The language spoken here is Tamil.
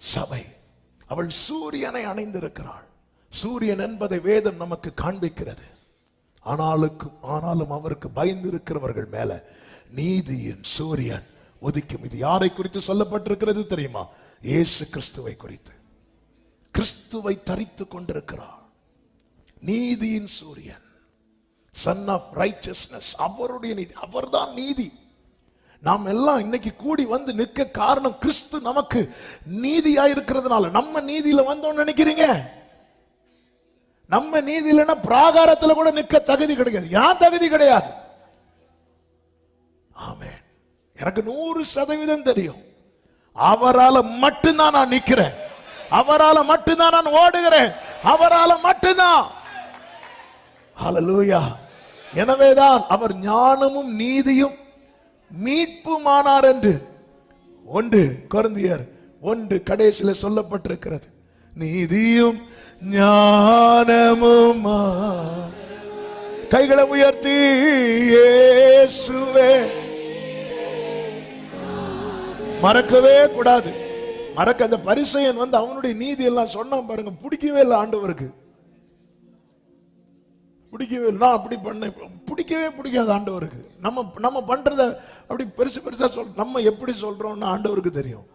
சபை. அவள் சூரியனை அணைந்திருக்கிறாள். சூரியன் என்பதை வேதம் நமக்கு காண்பிக்கிறது. ஆனாலுக்கும் ஆனாலும் அவருக்கு பயந்து இருக்கிறவர்கள் மேல நீதியின் சூரியன் உதிக்கும். இது யாரை குறித்து சொல்லப்பட்டிருக்கிறது தெரியுமா? இயேசு கிறிஸ்துவை குறித்து. கிறிஸ்துவை தரித்து கொண்டிருக்கிறார் நீதியின் சூரியன். சன் ஆஃப் ரைச்சஸ்னஸ் அவருடைய நீதி. அவர்தான் நீதி. நாம் எல்லாம் இன்னைக்கு கூடி வந்து நிற்க காரணம் கிறிஸ்து நமக்கு நீதியா இருக்கிறதுனால நம்ம நீதியில வந்தோம்னு நினைக்கிறீங்க? நம்ம நீதி இல்லைன்னா கூட நிற்க தகுதி கிடையாது. ஏன் தகுதி கிடையாது? ஆமே எனக்கு நூறு சதவீதம் தெரியும். அவரால் மட்டும்தான் நான் நிற்கிறேன். அவரால மட்டும்தான் நான் ஓடுகிறேன். அவரால் மட்டும்தான். ஹalleluya எனவேதான் அவர் ஞானமும் நீதியும் மீட்புமானார் என்று. ஒன்று குழந்தையர் ஒன்று கடைசியில சொல்லப்பட்டிருக்கிறது. நீதியும் ஞானமுமா. கைகளை உயர்த்தி இயேசுவே. மறக்கவே கூடாது. மறக்க அந்த பரிசையன் வந்து அவனுடைய நீதி எல்லாம் சொன்னான் பாருங்க பிடிக்கவே இல்லை ஆண்டவருக்கு. பிடிக்கவே இல்லை. நான் அப்படி பண்ணேன் பிடிக்கவே பிடிக்காது ஆண்டவருக்கு. நம்ம நம்ம பண்ணுறத அப்படி பெருசு பெருசாக சொல் நம்ம எப்படி சொல்கிறோம்னு ஆண்டவருக்கு தெரியும்.